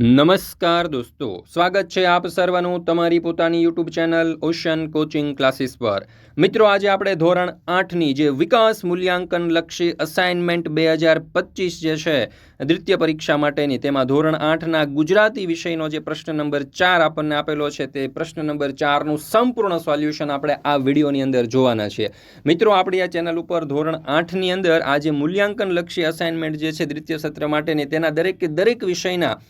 નમસ્કાર દોસ્તો, સ્વાગત છે આપ સર્વનું તમારી પોતાની YouTube channel Ocean Coaching Classes પર. મિત્રો, આજે આપણે ધોરણ આઠની જે વિકાસ મૂલ્યાંકન લક્ષી અસાઇનમેન્ટ બે હજાર પચીસ જે છે દ્વિતીય પરીક્ષા માટેની. તેમાં ધોરણ આઠના ગુજરાતી વિષયનો જે પ્રશ્ન નંબર ચાર આપણને આપેલો છે, તે પ્રશ્ન નંબર ચારનું સંપૂર્ણ સોલ્યુશન આપણે આ વિડીયોની અંદર જોવાના છીએ. મિત્રો, આપણી આ ચેનલ ઉપર ધોરણ આઠની અંદર આ જે મૂલ્યાંકન લક્ષી અસાઇનમેન્ટ જે છે દ્વિતીય સત્ર માટેની, તેના દરેક દરેક વિષયના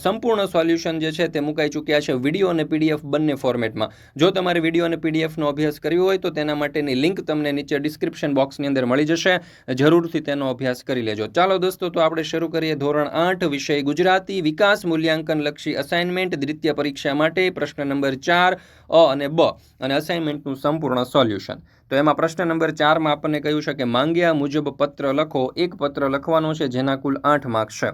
સંપૂર્ણ સોલ્યુશન જે છે તે મુકાઈ ચૂક્યા છે વીડિયો અને પીડીએફ બંને ફોર્મેટમાં. જો તમારે વીડિયો અને પીડીએફનો અભ્યાસ કરવો હોય તો તેના માટેની લિંક તમને નીચે ડિસ્ક્રિપ્શન બોક્સની અંદર મળી જશે. જરૂરથી તેનો અભ્યાસ કરી લેજો. ચાલો દોસ્તો, તો આપણે શરૂ કરીએ ધોરણ આઠ વિષય ગુજરાતી વિકાસ મૂલ્યાંકન લક્ષી અસાઇનમેન્ટ દ્વિતીય પરીક્ષા માટે પ્રશ્ન નંબર ચાર અ અને બ અને અસાઇનમેન્ટનું સંપૂર્ણ સોલ્યુશન તો એમાં પ્રશ્ન નંબર ચારમાં આપણને કહ્યું છે કે માંગ્યા મુજબ પત્ર લખો, એક પત્ર લખવાનો છે જેના કુલ આઠ માર્ક્સ છે.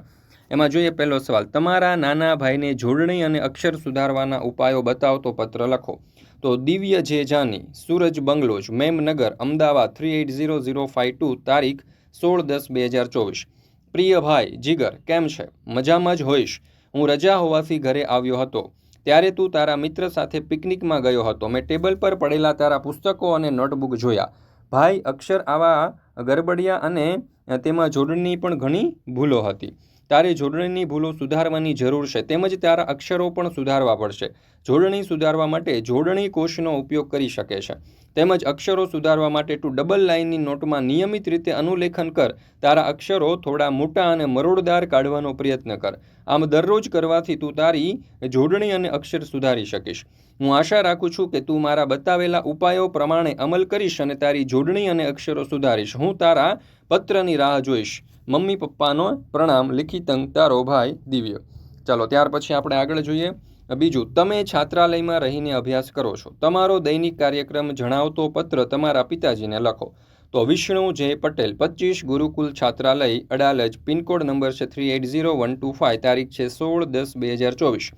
એમાં જોઈએ પહેલો સવાલ, તમારા નાના ભાઈને જોડણી અને અક્ષર સુધારવાના ઉપાયો બતાવતો પત્ર લખો. તો Divya J Jani, Suraj bungalows, Memnagar, Ahmedabad three eight zero zero five two તારીખ સોળ દસ બે હજાર ચોવીસ. પ્રિય ભાઈ, જીગર, કેમ છે? મજામાં જ હોઈશ. હું રજા હોવાથી ઘરે આવ્યો હતો. ત્યારે તું તારા મિત્ર સાથે પિકનિકમાં ગયો હતો. મેં ટેબલ પર પડેલા તારા પુસ્તકો અને નોટબુક જોયા. ભાઈ, અક્ષર આવા ગરબડિયા અને તેમાં જોડણીની પણ ઘણી ભૂલો હતી. તારે જોડણીની ભૂલો સુધારવાની જરૂર છે તેમજ તારા અક્ષરો પણ સુધારવા પડશે. જોડણી સુધારવા માટે જોડણી કોષનો ઉપયોગ કરી શકે છે. તેમજ અક્ષરો સુધારવા માટે તું ડબલ લાઇનની નોટમાં નિયમિત રીતે અનુલેખન કર. તારા અક્ષરો થોડા મોટા અને મરોડદાર કાઢવાનો પ્રયત્ન કર. આમ દરરોજ કરવાથી તું તારી જોડણી અને અક્ષર સુધારી શકીશ. હું આશા રાખું છું કે તું મારા બતાવેલા ઉપાયો પ્રમાણે અમલ કરીશ અને તારી જોડણી અને અક્ષરો સુધારીશ. હું તારા પત્રની રાહ જોઈશ. મમ્મી પપ્પાનો પ્રણામ. લિખિતંગ તારો ભાઈ દિવ્ય. ચાલો, ત્યાર પછી આપણે આગળ જોઈએ. બીજું, તમે છાત્રાલયમાં રહીને અભ્યાસ કરો છો. તમારો દૈનિક કાર્યક્રમ જણાવતો પત્ર તમારા પિતાજીને લખો. તો વિષ્ણુ જે પટેલ પચીસ ગુરુકુલ છાત્રાલય, અડાલજ, પિનકોડ નંબર છે three eight zero one two five તારીખ છે સોળ દસ બે હજાર ચોવીસ.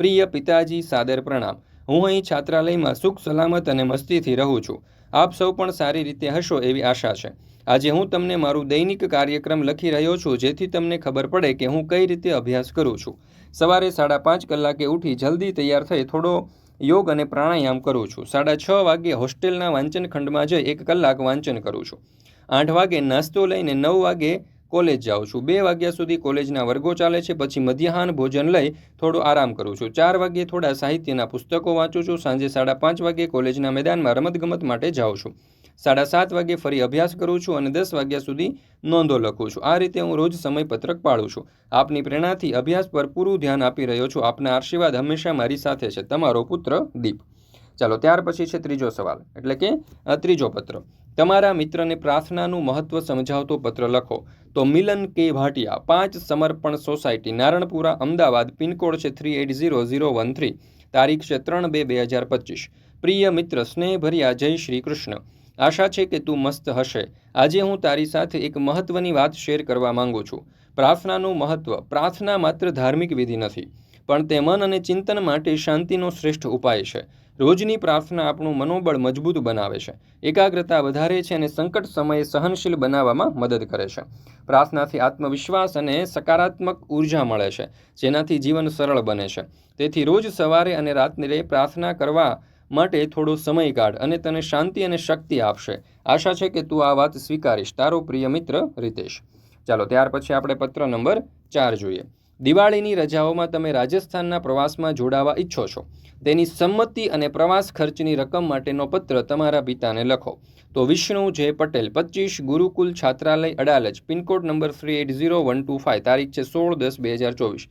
પ્રિય પિતાજી, સાદર પ્રણામ. હું અહીં છાત્રાલયમાં સુખ, સલામત અને મસ્તીથી રહું છું. આપ સૌ પણ સારી રીતે હશો એવી આશા છે. આજે હું તમને મારું દૈનિક કાર્યક્રમ લખી રહ્યો છું, જેથી તમને ખબર પડે કે હું કઈ રીતે અભ્યાસ કરું છું. સવારે સાડા પાંચ કલાકે ઉઠી જલ્દી તૈયાર થઈ થોડો યોગ અને પ્રાણાયામ કરું છું. સાડા છ વાગ્યે હોસ્ટેલના વાંચન ખંડમાં જઈ એક કલાક વાંચન કરું છું. આઠ વાગે નાસ્તો લઈને નવ વાગે કોલેજ જાઉં છું. બે વાગ્યા સુધી કોલેજના વર્ગો ચાલે છે. પછી મધ્યાહન ભોજન લઈ થોડો આરામ કરું છું. ચાર વાગ્યે થોડા સાહિત્યના પુસ્તકો વાંચું છું. સાંજે સાડા પાંચ વાગે કોલેજના મેદાનમાં રમતગમત માટે જાઉં છું. સાડા સાત વાગે ફરી અભ્યાસ કરું છું અને દસ વાગ્યા સુધી નોંધો લખું છું. આ રીતે હું રોજ સમયપત્રક પાડું છું. આપની પ્રેરણાથી અભ્યાસ પર પૂરું ધ્યાન આપી રહ્યો છું. આપના આશીર્વાદ હંમેશા મારી સાથે છે. તમારો પુત્ર દીપ. ચાલો, ત્યાર પછી છે ત્રીજો સવાલ. એટલે કે ત્રીજો પત્ર. તમારા મિત્રને પ્રાર્થનાનું મહત્વ સમજાવતો પત્ર લખો. તો મિલન કે ભાટિયા, પાંચ Samarpan society, Naranpura, Ahmedabad, pin code છે three eight zero zero one three. તારીખ છે ત્રણ બે બે હજાર પચીસ. પ્રિય મિત્ર, સ્નેહભર્યા, જય શ્રી કૃષ્ણ. આશા છે કે તું મસ્ત હશે. આજે હું તારી સાથે એક મહત્વની વાત શેર કરવા માંગુ છું. પ્રાર્થનાનું મહત્વ. પ્રાર્થના માત્ર ધાર્મિક વિધિ નથી, પણ તે મન અને ચિંતન માટે શાંતિનો શ્રેષ્ઠ ઉપાય છે. રોજની પ્રાર્થના આપણું મનોબળ મજબૂત બનાવે છે. એકાગ્રતા વધારે છે અને સંકટ સમયે સહનશીલ બનાવવામાં મદદ કરે છે. પ્રાર્થનાથી આત્મવિશ્વાસ અને સકારાત્મક ઊર્જા મળે છે, જેનાથી જીવન સરળ બને છે. તેથી રોજ સવારે અને રાત્રે પ્રાર્થના કરવા માટે થોડો સમય કાઢ અને તને શાંતિ અને શક્તિ આપશે. આશા છે કે તું આ વાત સ્વીકારીશ. તારો પ્રિય મિત્ર રીતેશ. ચાલો, ત્યાર પછી આપણે પત્ર નંબર ચાર જોઈએ. દિવાળીની રજાઓમાં તમે રાજસ્થાનના પ્રવાસમાં જોડાવા ઈચ્છો છો. તેની સંમતિ અને પ્રવાસ ખર્ચની રકમ માટેનો પત્ર તમારા પિતાને લખો. તો વિષ્ણુ જે પટેલ પચીસ ગુરુકુલ છાત્રાલય Adalaj, pin code number three eight zero one two five તારીખ છે સોળ દસ બે હજાર ચોવીસ.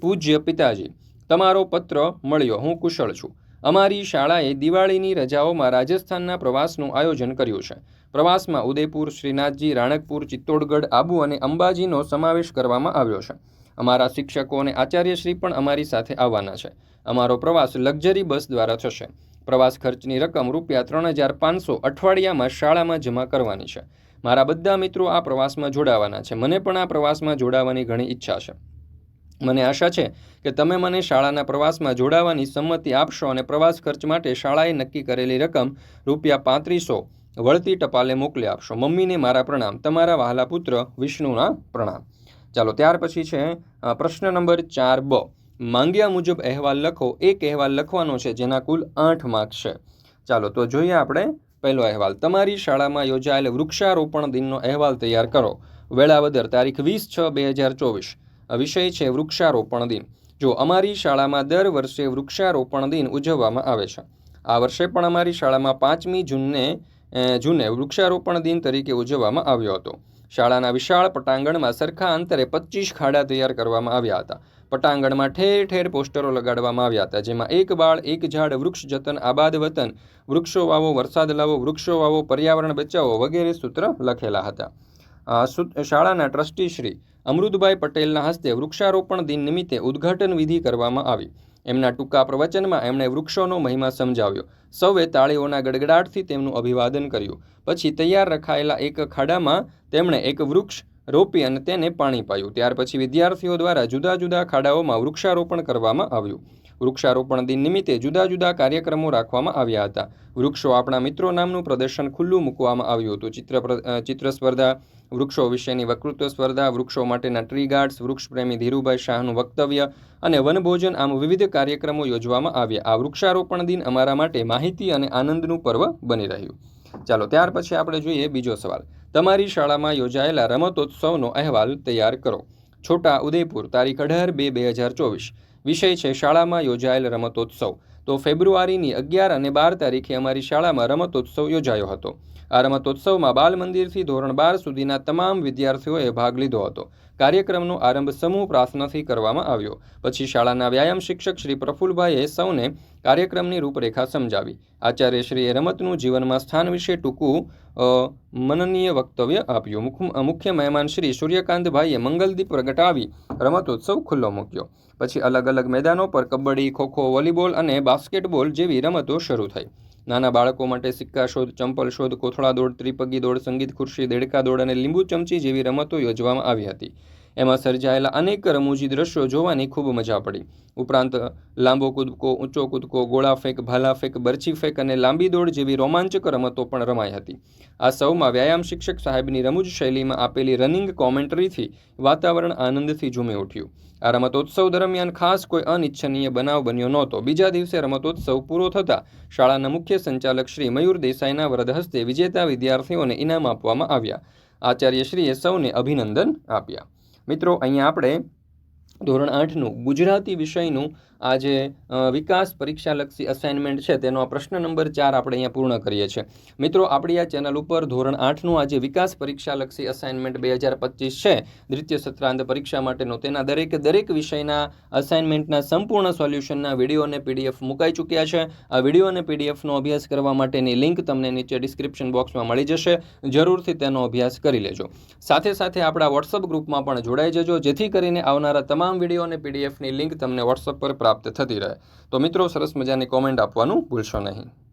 પૂજ્ય પિતાજી, તમારો પત્ર મળ્યો. હું કુશળ છું. અમારી શાળાએ દિવાળીની રજાઓમાં રાજસ્થાનના પ્રવાસનું આયોજન કર્યું છે. પ્રવાસમાં ઉદયપુર, શ્રીનાથજી, રાણકપુર, ચિત્તોડગઢ, આબુ અને અંબાજીનો સમાવેશ કરવામાં આવ્યો છે. અમારા શિક્ષકો અને આચાર્યશ્રી પણ અમારી સાથે આવવાના છે. અમારો પ્રવાસ લક્ઝરી બસ દ્વારા થશે. પ્રવાસ ખર્ચની રકમ રૂપિયા ત્રણ હજાર પાંચસો અઠવાડિયામાં શાળામાં જમા કરવાની છે. મારા બધા મિત્રો આ પ્રવાસમાં જોડાવાના છે. મને પણ આ પ્રવાસમાં જોડાવાની ઘણી ઈચ્છા છે. મને આશા છે કે તમે મને શાળાના પ્રવાસમાં જોડાવાની સંમતિ આપશો અને પ્રવાસ ખર્ચ માટે શાળાએ નક્કી કરેલી રકમ રૂપિયા પાંત્રીસો વળતી ટપાલે મોકલી આપશો. મમ્મીને મારા પ્રણામ. તમારા વહાલા પુત્ર વિષ્ણુના પ્રણામ. ચાલો, ત્યાર પછી છે પ્રશ્ન નંબર ચાર બ. માંગ્યા મુજબ અહેવાલ લખો. એક અહેવાલ લખવાનો છે જેના કુલ આઠ માર્ક્સ છે. ચાલો, તો જોઈએ આપણે પહેલો અહેવાલ. તમારી શાળામાં યોજાયેલ વૃક્ષારોપણ દિનનો અહેવાલ તૈયાર કરો. વેળાવદર તારીખ વીસ છ બે હજાર ચોવીસ. વિષય છે વૃક્ષારોપણ દિન. જો અમારી શાળામાં દર વર્ષે વૃક્ષારોપણ દિન ઉજવવામાં આવે છે. આ વર્ષે પણ અમારી શાળામાં પાંચમી જૂનને જૂને વૃક્ષારોપણ દિન તરીકે ઉજવવામાં આવ્યો હતો. શાળાના વિશાળ પટાંગણમાં સરખા અંતરે પચીસ ખાડા તૈયાર કરવામાં આવ્યા હતા. પટાંગણમાં ઠેર ઠેર પોસ્ટરો લગાડવામાં આવ્યા હતા, જેમાં એક બાળ, એક ઝાડ, વૃક્ષ જતન, આબાદ વતન, વૃક્ષો વાવો, વરસાદ લાવો, વૃક્ષો વાવો, પર્યાવરણ બચાવો વગેરે સૂત્ર લખેલા હતા. શાળાના ટ્રસ્ટી શ્રી અમૃતભાઈ પટેલના હસ્તે વૃક્ષારોપણ દિન નિમિત્તે ઉદ્ઘાટન વિધિ કરવામાં આવી. એમના ટૂંકા પ્રવચનમાં એમણે વૃક્ષોનો મહિમા સમજાવ્યો. સૌએ તાળીઓના ગડગડાટથી તેમનું અભિવાદન કર્યું. પછી તૈયાર રખાયેલા એક ખાડામાં તેમણે એક વૃક્ષ રોપી અને તેને પાણી પાયું. ત્યાર પછી વિદ્યાર્થીઓ દ્વારા જુદા જુદા ખાડાઓમાં વૃક્ષારોપણ કરવામાં આવ્યું. વૃક્ષારોપણ દિન નિમિત્તે જુદા જુદા કાર્યક્રમો રાખવામાં આવ્યા હતા. વૃક્ષો આપણા મિત્રો નામનું પ્રદર્શન ખુલ્લું મૂકવામાં આવ્યું હતું. ચિત્ર ચિત્ર સ્પર્ધા વૃક્ષો વિશેની વક્તૃત્વ સ્પર્ધા, વૃક્ષો માટેના ટ્રી ગાર્ડ્સ વૃક્ષ પ્રેમી ધીરુભાઈ શાહનું વક્તવ્ય અને વનભોજન આમ વિવિધ કાર્યક્રમો યોજવામાં આવ્યા. આ વૃક્ષારોપણ દિન અમારા માટે માહિતી અને આનંદનું પર્વ બની રહ્યું. ચાલો, ત્યાર પછી આપણે જોઈએ બીજો સવાલ. તમારી શાળામાં યોજાયેલા રમતોત્સવનો અહેવાલ તૈયાર કરો. છોટા ઉદયપુર, તારીખ અઢાર બે બે હજાર ચોવીસ. વિષય છે શાળામાં યોજાયેલ રમતોત્સવ. તો ફેબ્રુઆરીની અગિયાર અને બાર તારીખે અમારી શાળામાં રમતોત્સવ યોજાયો હતો. આ રમતોત્સવમાં બાલ મંદિરથી ધોરણ બાર સુધીના તમામ વિદ્યાર્થીઓએ ભાગ લીધો હતો. કાર્યક્રમનો આરંભ સમૂહ પ્રાર્થનાથી કરવામાં આવ્યો. પછી શાળાના વ્યાયામ શિક્ષક શ્રી પ્રફુલભાઈએ સૌને કાર્યક્રમની રૂપરેખા સમજાવી. આચાર્યશ્રીએ રમતનું જીવનમાં સ્થાન વિશે ટૂંકું મનનીય વક્તવ્ય આપ્યું. મુખ- મુખ્ય મહેમાન શ્રી સૂર્યકાંતભાઈએ મંગલદીપ પ્રગટાવી રમતોત્સવ ખુલ્લો મૂક્યો. પછી અલગ અલગ મેદાનો પર કબડ્ડી, ખોખો, વોલીબોલ અને બાસ્કેટબોલ જેવી રમતો શરૂ થઈ. નાના બાળકો માટે સિક્કા શોધ, ચંપલ શોધ, કોથળા દોડ, ત્રિપગી દોડ, સંગીત ખુરશી, દેડકા દોડ અને લીંબુ ચમચી જેવી રમતો યોજવામાં આવી હતી. એમાં સર્જાયેલા અનેક રમૂજી દ્રશ્યો જોવાની ખૂબ મજા પડી. ઉપરાંત, લાંબો કૂદકો, ઊંચો કૂદકો, ગોળા ફેંક, ભાલા ફેંક, બરછી ફેંક અને લાંબી દોડ જેવી રોમાંચક રમતો પણ રમાઈ હતી. આ સૌમાં વ્યાયામ શિક્ષક સાહેબની રમૂજ શૈલીમાં આપેલી રનિંગ કોમેન્ટરીથી વાતાવરણ આનંદથી ઝૂમી ઉઠ્યું. આ રમતોત્સવ દરમિયાન ખાસ કોઈ અનિચ્છનીય બનાવ બન્યો નહોતો. બીજા દિવસે રમતોત્સવ પૂરો થતાં શાળાના મુખ્ય સંચાલક શ્રી મયુર દેસાઈના વરદ હસ્તે વિજેતા વિદ્યાર્થીઓને ઇનામ આપવામાં આવ્યા. આચાર્યશ્રીએ સૌને અભિનંદન આપ્યા. મિત્રો અહીંયા આપણે ધોરણ આઠનું ગુજરાતી વિષયનું આ જે વિકાસ પરીક્ષાલક્ષી અસાઇનમેન્ટ છે, તેનો આ પ્રશ્ન નંબર ચાર આપણે અહીંયા પૂર્ણ કરીએ છીએ. મિત્રો, આપણી આ ચેનલ ઉપર ધોરણ આઠનું આજે વિકાસ પરીક્ષાલક્ષી અસાઇનમેન્ટ બે હજાર પચીસ છે. દ્વિતીય સત્રાંત પરીક્ષા માટેનો તેના દરેક દરેક વિષયના અસાઇનમેન્ટના સંપૂર્ણ સોલ્યુશનના વીડિયો અને પીડીએફ મુકાઈ ચૂક્યા છે. આ વીડિયો અને પીડીએફનો અભ્યાસ કરવા માટેની લિંક તમને નીચે ડિસ્ક્રિપ્શન બોક્સમાં મળી જશે. જરૂરથી તેનો અભ્યાસ કરી લેજો. સાથે સાથે આપણા વોટ્સઅપ ગ્રુપમાં પણ જોડાઈ જજો. જેથી કરીને આવનારા તમામ વીડિયો અને પીડીએફની લિંક તમને વોટ્સઅપ પર પ્રાપ્ત થતી રહે. તો મિત્રો સરસ મજાની કોમેન્ટ આપવાનું ભૂલશો નહીં.